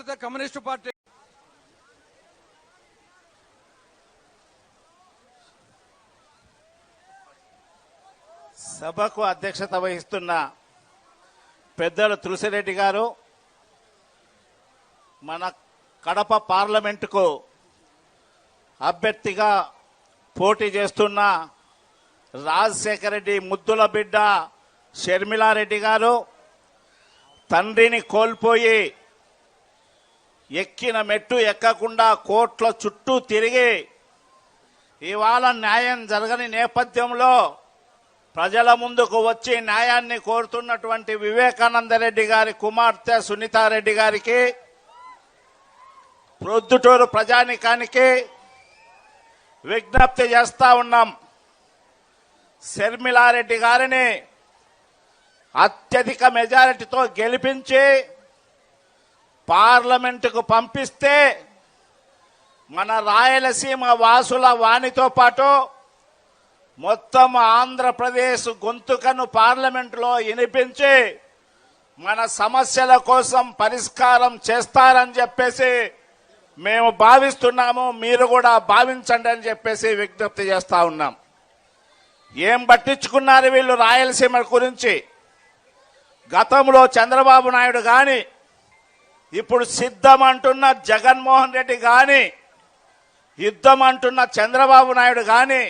భారత communist party సభకు అధ్యక్షత వహిస్తున్న పెద్దలు తులసిరెడ్డి గారు మన కడప పార్లమెంటుకు అభ్యర్థిగా పోటీ చేస్తున్న రాజశేఖర రెడ్డి ముద్దుల బిడ్డ షర్మిలారెడ్డి గారు తండ్రిని కోల్పోయి ఎక్కిన మెట్టు ఎక్కకుండా కోట్ల చుట్టూ తిరిగి ఇవాళ న్యాయం జరగని నేపథ్యంలో ప్రజల ముందుకు వచ్చి న్యాయాన్ని కోరుతున్నటువంటి వివేకానంద రెడ్డి గారి కుమార్తె సునీతారెడ్డి గారికి ప్రొద్దుటూరు ప్రజానికానికి విజ్ఞప్తి చేస్తా ఉన్నాం. శర్మిలారెడ్డి గారిని అత్యధిక మెజారిటీతో గెలిపించి పార్లమెంటుకు పంపిస్తే మన రాయలసీమ వాసుల వాణితో పాటు మొత్తం ఆంధ్రప్రదేశ్ గొంతుకను పార్లమెంటులో వినిపించి మన సమస్యల కోసం పరిష్కారం చేస్తారని చెప్పేసి మేము భావిస్తున్నాము. మీరు కూడా భావించండి అని చెప్పేసి విజ్ఞప్తి చేస్తా ఉన్నాం. ఏం పట్టించుకున్నారు వీళ్ళు రాయలసీమ గురించి? గతంలో చంద్రబాబు నాయుడు కానీ ఇప్పుడు సిద్ధం అంటున్న జగన్మోహన్ రెడ్డి కానీ యుద్ధం అంటున్న చంద్రబాబు నాయుడు కానీ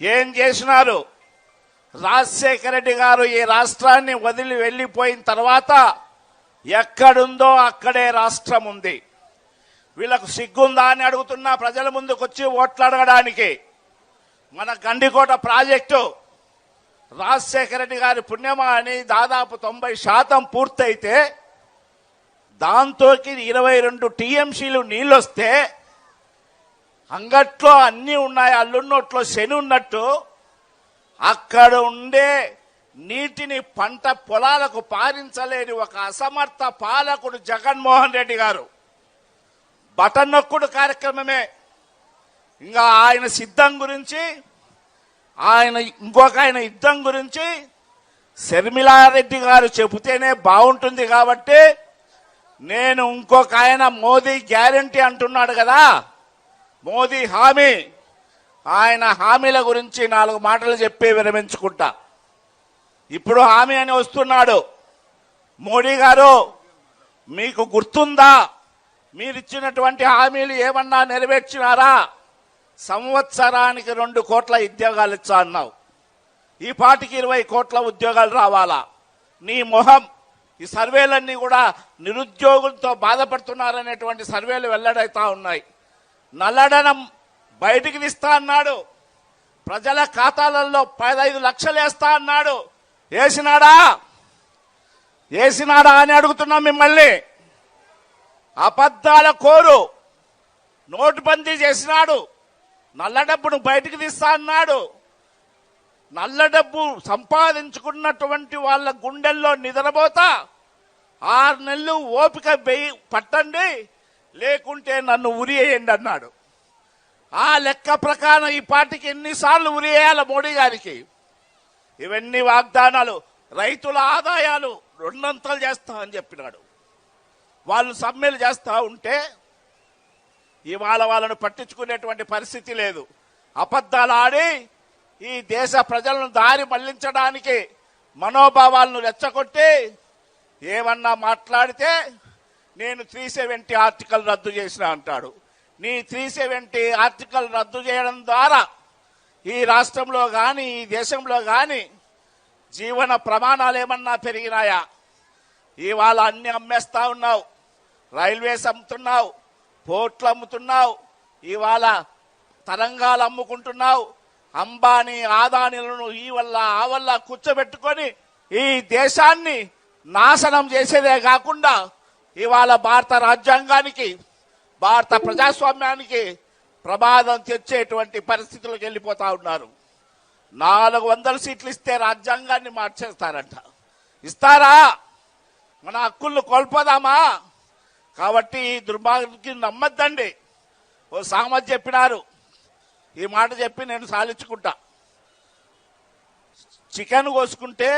ఏం చేసినారు? రాజశేఖర రెడ్డి గారు ఈ రాష్ట్రాన్ని వదిలి వెళ్ళిపోయిన తర్వాత ఎక్కడుందో అక్కడే రాష్ట్రం ఉంది. వీళ్ళకు సిగ్గుందా అని అడుగుతున్నా ప్రజల ముందుకు వచ్చి ఓట్లు అడగడానికి. మన గండికోట ప్రాజెక్టు రాజశేఖర రెడ్డి గారి పుణ్యమా అని దాదాపు తొంభై శాతం పూర్తయితే దాంతోకి ఇరవై రెండు టీఎంసీలు నీళ్ళొస్తే అంగట్లో అన్నీ ఉన్నాయి అల్లున్నట్లో శని ఉన్నట్టు అక్కడ ఉండే నీటిని పంట పొలాలకు పారించలేని ఒక అసమర్థ పాలకుడు జగన్మోహన్ రెడ్డి గారు. బటన్ నొక్కుడు కార్యక్రమమే. ఇంకా ఆయన సిద్ధం గురించి ఆయన ఇంకొక ఆయన యుద్ధం గురించి శర్మిలారెడ్డి గారు చెబితేనే బాగుంటుంది కాబట్టి నేను ఇంకొక ఆయన మోదీ గ్యారంటీ అంటున్నాడు కదా. మోదీ హామీ. ఆయన హామీల గురించి నాలుగు మాటలు చెప్పి విరమించుకుంటా. ఇప్పుడు హామీ అని వస్తున్నాడు. మోడీ గారు మీకు గుర్తుందా? మీరిచ్చినటువంటి హామీలు ఏమన్నా నెరవేర్చినారా? సంవత్సరానికి రెండు కోట్ల ఉద్యోగాలు ఇచ్చా అన్నావు. ఈ పాటికి ఇరవై కోట్ల ఉద్యోగాలు రావాలా? నీ మొహం ఈ సర్వేలన్నీ కూడా నిరుద్యోగులతో బాధపడుతున్నారనేటువంటి సర్వేలు వెల్లడైతా ఉన్నాయి. నల్లడనం బయటికి తీస్తా అన్నాడు. ప్రజల ఖాతాలలో పదహైదు లక్షలు వేస్తా అన్నాడు. వేసినాడా? వేసినాడా అని అడుగుతున్నాం మిమ్మల్ని. అబద్ధాల కోరు. నోటుబందీ చేసినాడు. నల్ల డబ్బును బయటికి తీస్తా అన్నాడు. నల్ల డబ్బు సంపాదించుకున్నటువంటి వాళ్ళ గుండెల్లో నిద్రపోతా ఆరు నెలలు ఓపిక వెయ్యి పట్టండి లేకుంటే నన్ను ఉరియేయండి అన్నాడు. ఆ లెక్క ప్రకారం ఈ పార్టీకి ఎన్నిసార్లు ఉరియేయాలి మోడీ గారికి. ఇవన్నీ వాగ్దానాలు రైతుల ఆదాయాలు రెండంతలు చేస్తా అని చెప్పినాడు. వాళ్ళు సమ్మెలు చేస్తూ ఉంటే ఇవాళ వాళ్ళను పట్టించుకునేటువంటి పరిస్థితి లేదు. అబద్ధాలు ఆడి ఈ దేశ ప్రజలను దారి మళ్ళించడానికి మనోభావాలను రెచ్చగొట్టి ఏమన్నా మాట్లాడితే నేను త్రీ సెవెంటీ ఆర్టికల్ రద్దు చేసిన అంటాడు. నీ త్రీ సెవెంటీ ఆర్టికల్ రద్దు చేయడం ద్వారా ఈ రాష్ట్రంలో కానీ ఈ దేశంలో కానీ జీవన ప్రమాణాలు ఏమన్నా పెరిగినాయా? ఇవాళ అన్ని అమ్మేస్తా ఉన్నావు రైల్వేస్ అమ్ముతున్నావు పోర్ట్లు అమ్ముతున్నావు ఇవాళ తరంగాలు అమ్ముకుంటున్నావు అంబానీ ఆదానీలను ఈ వల్ల ఆ వల్ల కూర్చోబెట్టుకొని ఈ దేశాన్ని నాశనం చేసేదే కాకుండా ఇవాళ భారత రాజ్యాంగానికి భారత ప్రజాస్వామ్యానికి ప్రమాదం తెచ్చేటువంటి పరిస్థితులకు వెళ్ళిపోతా ఉన్నారు. నాలుగు వందల సీట్లు ఇస్తే రాజ్యాంగాన్ని మార్చేస్తారంట. ఇస్తారా? మన హక్కులను కోల్పోదామా? కాబట్టి ఈ దుర్మార్గుకి నమ్మద్దండి. ఓ సామత్ చెప్పినారు. ఈ మాట చెప్పి నేను సాలించుకుంటా చికెన్ కోసుకుంటే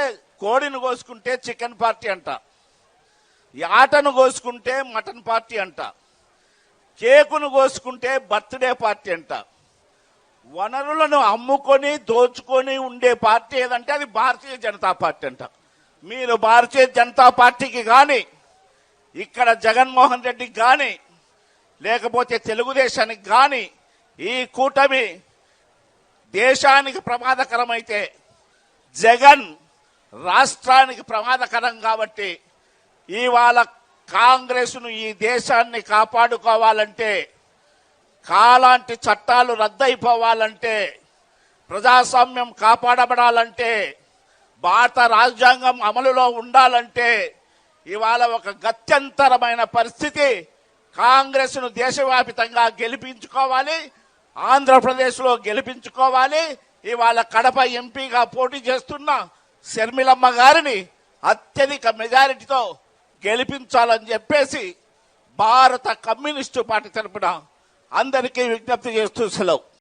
కోడిని కోసుకుంటే చికెన్ పార్టీ అంట. ఆటను కోసుకుంటే మటన్ పార్టీ అంట. కేకును కోసుకుంటే బర్త్డే పార్టీ అంట. వనరులను అమ్ముకొని దోచుకొని ఉండే పార్టీ ఏదంటే అది భారతీయ జనతా పార్టీ అంట. మీరు భారతీయ జనతా పార్టీకి కానీ ఇక్కడ జగన్మోహన్ రెడ్డికి కానీ లేకపోతే తెలుగుదేశానికి కానీ ఈ కూటమి దేశానికి ప్రమాదకరమైతే జగన్ రాష్ట్రానికి ప్రమాదకరం కాబట్టి ఇవాళ కాంగ్రెస్ను ఈ దేశాన్ని కాపాడుకోవాలంటే కాలాంటి చట్టాలు రద్దయిపోవాలంటే ప్రజాస్వామ్యం కాపాడబడాలంటే భారత రాజ్యాంగం అమలులో ఉండాలంటే ఇవాళ ఒక గత్యంతరమైన పరిస్థితి కాంగ్రెస్ను దేశవ్యాపితంగా గెలిపించుకోవాలి ఆంధ్రప్రదేశ్లో గెలిపించుకోవాలి. ఇవాళ కడప ఎంపీగా పోటీ చేస్తున్న శర్మిలమ్మ గారిని అత్యధిక మెజారిటీతో గెలిపించాలని చెప్పేసి భారత కమ్యూనిస్టు పార్టీ తరపున అందరికీ విజ్ఞప్తి చేస్తూ సెలవు.